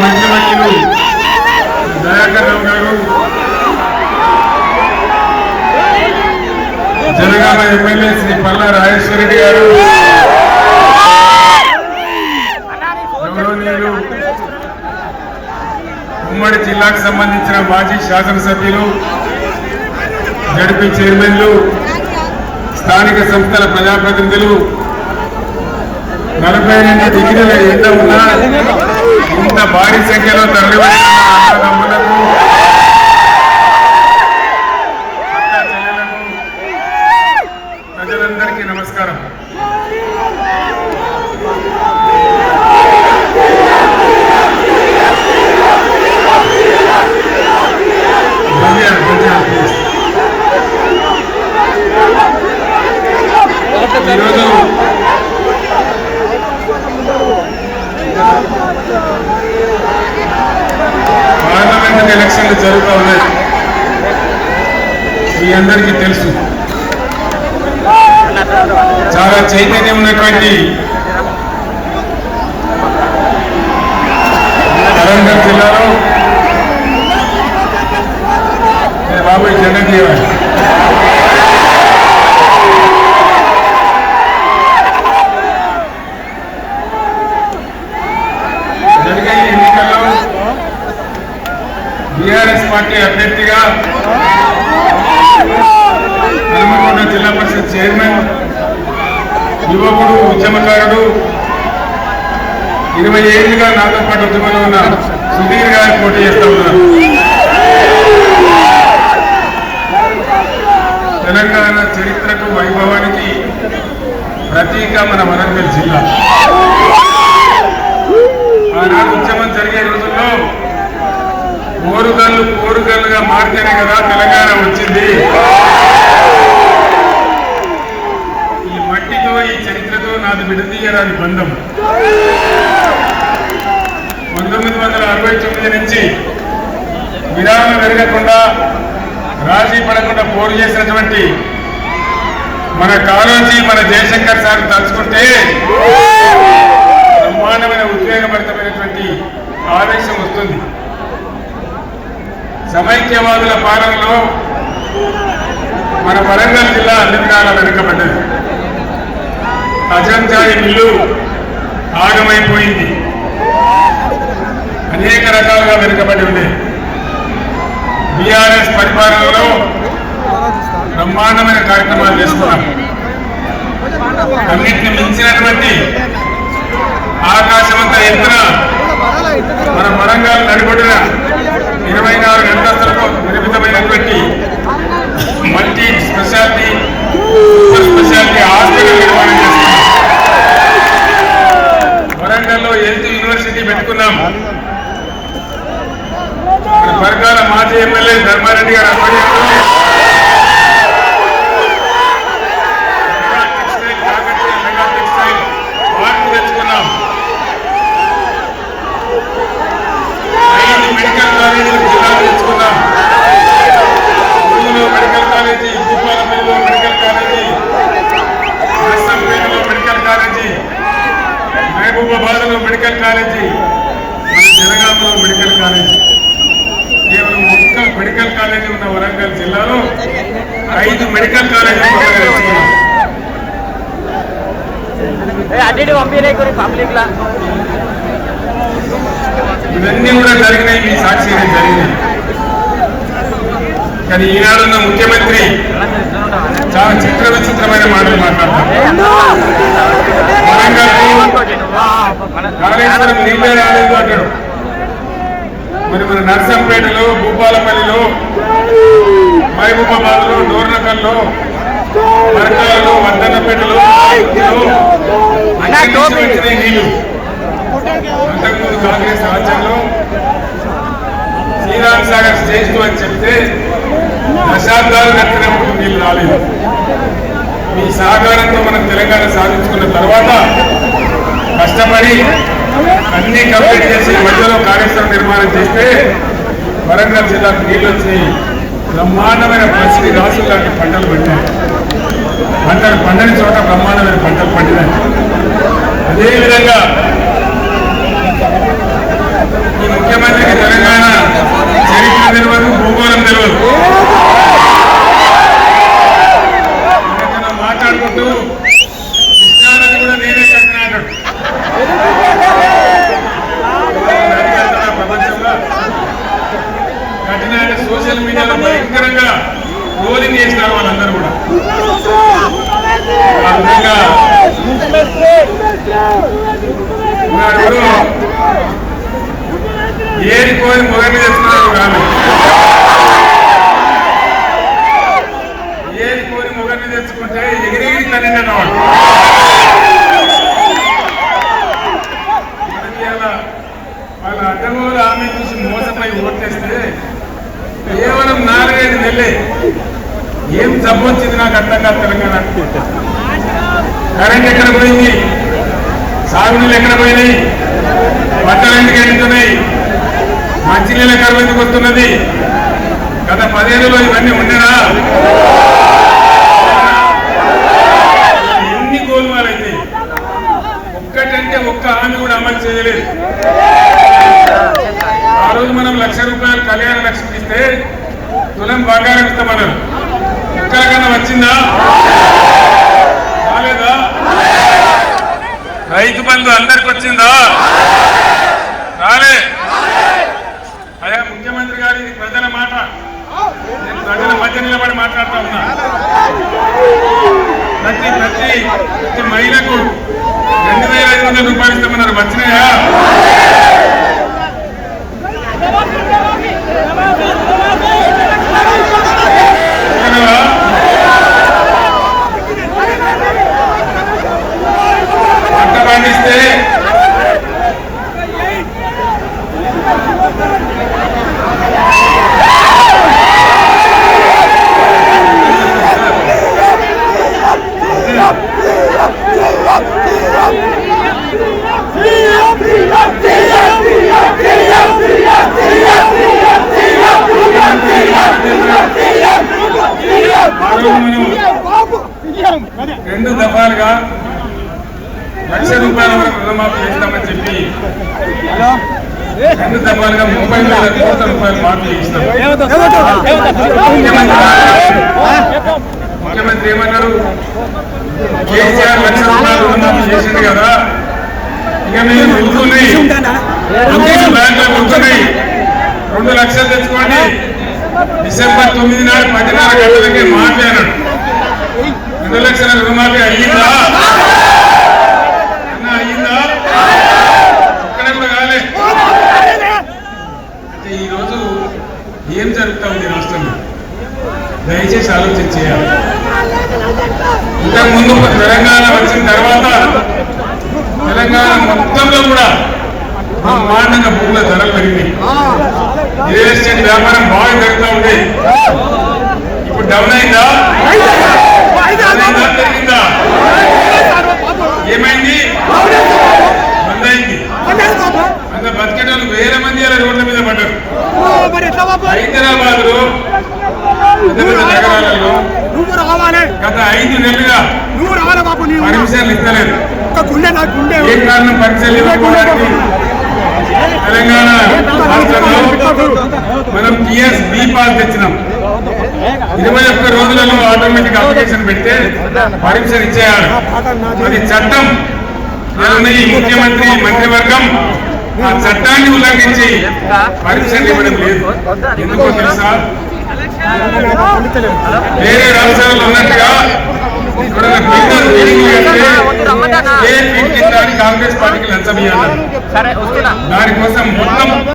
మాజీ మంత్రివర్యులు దయాకర్ రావు గారు జనగామ ఎమ్మెల్యే శ్రీ పల్లా రాజేశ్వరరెడ్డి గారు గౌరవనీయులు ఉమ్మడి జిల్లాకు సంబంధించిన మాజీ శాసనసభ్యులు జడ్పీ చైర్మన్లు స్థానిక సంస్థల ప్రజాప్రతినిధులు నలభై రెండు డిగ్రీల ఎండ ఉన్నా ఇంత భారీ సంఖ్యలో తరలివచ్చిన అన్నదమ్ములకు ప్రజలందరికీ నమస్కారం. ఈరోజు ఎలక్షన్లు జరుగుతూ ఉన్నాయి. మీ అందరికీ తెలుసు. చాలా చైతన్యం ఉన్నటువంటి వరంగల్ జిల్లాలో. ఏ బాబు ఈ జెండా తీయాలి జరిగే ఈ ఎన్నికల్లో బీఆర్ఎస్ పార్టీ అభ్యర్థిగా హనుమకొండ జిల్లా పరిషత్ చైర్మన్ యువకుడు ఉద్యమకారుడు ఇరవై ఏళ్ళుగా నాతో పాటు ఉద్యమంలో ఉన్న సుధీర్ గారు పోటీ చేస్తా ఉన్నారు. తెలంగాణ చరిత్రకు వైభవానికి ప్రతీక మన వరంగల్ జిల్లా. ఆనాడు ఉద్యమం జరిగే రోజుల్లో కోరుకలు కోరుకలుగా మారితేనే కదా తెలంగాణ వచ్చింది. ఈ మట్టితో ఈ చరిత్రతో నాది విడదీయరాని బంధం. పంతొమ్మిది వందల అరవై తొమ్మిది నుంచి విరామం పెరగకుండా రాజీ పడకుండా పోరు చేసినటువంటి మన కాలోజీ మన జయశంకర్ సార్ తలుచుకుంటే సమైక్యవాదుల మన వరంగల్ జిల్లా అన్ని విధాలా వెనుకబడ్డది. అజంజాయి మిల్లు ఆగమైపోయింది. అనేక రకాలుగా వెనుకబడి ఉండేది బీఆర్ఎస్ పరిపాలనలో బ్రహ్మాండమైన కార్యక్రమాలు చేస్తున్నాం అన్నింటిని మించినటువంటి ఆకాశమంత ఎత్తున మన వరంగల్ నడిపడిన ఇరవై నాలుగు గంటల కాలేజీ నర్సంపేటలో మెడికల్ కాలేజీ మహబూబాబాద్లో మెడికల్ కాలేజీ మన జనగామలో మెడికల్ కాలేజీ కేవలం ఒక్క మెడికల్ కాలేజీ ఉన్న వరంగల్ జిల్లాలో ఐదు మెడికల్ తెచ్చుకున్నాం అడ్డీ పంపించే పబ్లిక్ లా ఇవన్నీ కూడా జరిగినాయి మీ సాక్షిగా జరిగినాయి కానీ ఈనాడున్న ముఖ్యమంత్రి చాలా చిత్ర విచిత్రమైన మాటలు మాట్లాడతారు నీళ్ళే రాలేదు అంటాడు. మరి మన నర్సంపేటలో భూపాలపల్లిలో మహబూబాబాద్లో డోర్నకల్లో మరకాలలో వర్ధన్నపేటలో వచ్చినాయి నీళ్ళు. అంతకుముందు కాంగ్రెస్ రాజ్యంలో శ్రీరామ్ సాగర్ టూ అని చెప్తే దశాబ్దాలు కట్టినప్పుడు నీళ్ళు రాలేదు. మీ సహకారంతో మనం తెలంగాణ సాధించుకున్న తర్వాత కష్టపడి అన్ని కంప్లీట్ చేసి మధ్యలో కాళేశ్వరం నిర్మాణం చేస్తే వరంగల్ జిల్లాకు నీళ్ళు వచ్చి బ్రహ్మాండమైన పరిస్థితి రాసులు లాంటి పంటలు పెట్టాయి. పంటలు పండని చోట బ్రహ్మాండమైన పంటలు ఏం జబ్బు వచ్చింది నాకు అర్థం కాదు తెలంగాణ? కరెంట్ ఎక్కడ పోయింది? సాగునీళ్ళు ఎక్కడ పోయినాయి? బట్టలు ఎందుకు ఎండుతున్నాయి? మంచినీళ్ళ కరువు ఎందుకు వస్తున్నది? గత పదేళ్ళలో ఇవన్నీ ఉండేనా? ఎన్ని గోల్మాలు అయితే ఒక్కటంటే ఒక్క హామీ కూడా అమలు చేయలేదు. ఆ రోజు మనం లక్ష రూపాయలు కళ్యాణ లక్ష్మి ఇస్తే తులం బంగారం ఇస్తామన్నారు. వచ్చిందా రాలేదా? రైతు బంధు అందరికి వచ్చిందా రాలే అయ్యా ముఖ్యమంత్రి గారు ఇది ప్రజల మాట నేను ప్రజల మధ్య నిలబడి మాట్లాడుతా ఉన్నా ప్రతి ప్రతి ప్రతి మహిళకు రెండు వేల ఐదు వందల రూపాయలు ఇస్తామన్నారు వచ్చినాయా ఇస్తున్నావా? పంట పండిస్తే ఆ రోజు మనం రెండు దఫాలుగా లక్ష రూపాయల వరకు రుణమాఫీ చేస్తామని చెప్పి రెండు దఫాలుగా ముప్పై వేల కోట్ల రూపాయలు మాఫీ చేస్తాం. ముఖ్యమంత్రి ఏమన్నారు? కేసీఆర్ లక్ష రూపాయలు రుణమాఫీ చేసింది కదా ఇక మేము కూర్చున్నాయి బ్యాంకులో కూర్చున్నాయి రెండు లక్షలు తెచ్చుకోండి. డిసెంబర్ తొమ్మిది నాడు పదిన్నర గంటలకి మాట్లాడాడు రెండు లక్షల రుణమాఫీ అయ్యిందా అన్న అయ్యిందా ఇక్కడ కూడా కాలే. అంటే ఈరోజు ఏం జరుగుతా ఉంది రాష్ట్రంలో? దయచేసి ఆలోచన చేయాలి. ఇంతకు ముందు తెలంగాణ వచ్చిన తర్వాత తెలంగాణ మొత్తంలో కూడా బ్రహ్మాండంగా భూముల ధరలు పెరిగినాయి. రియల్ ఎస్టేట్ వ్యాపారం బాగా జరుగుతూ ఉంది. ఇప్పుడు డౌన్ అయిందా? హైదరాబాద్లో నగరాలలో నువ్వు రావాలి గత ఐదు నెలలుగా నువ్వు రావాలి బాబు నీవు పర్మిషన్లు ఇస్తలేదు. ఒక గుండె నా గుండె ఏ కారణం పరీక్షలు ఇవ్వకపోవడానికి? తెలంగాణ రాష్ట్రంలో మనం టిఎస్ బి పాస్ తెచ్చినాం. ఇరవై ఒక్క రోజులలో ఆటోమేటిక్ అప్లికేషన్ పెడితే పరీక్షలు ఇచ్చేయాలి. అది చట్టం. ఈ ముఖ్యమంత్రి మంత్రివర్గం ఆ చట్టాన్ని ఉల్లంఘించి పరీక్షలు ఇవ్వడం లేదు. ఎందుకో తెలుసా వేరే రాష్ట్రాల్లో ఉన్నట్టుగా కాంగ్రెస్ పార్టీకి లంచం ఇవ్వాలి దానికోసం మొత్తం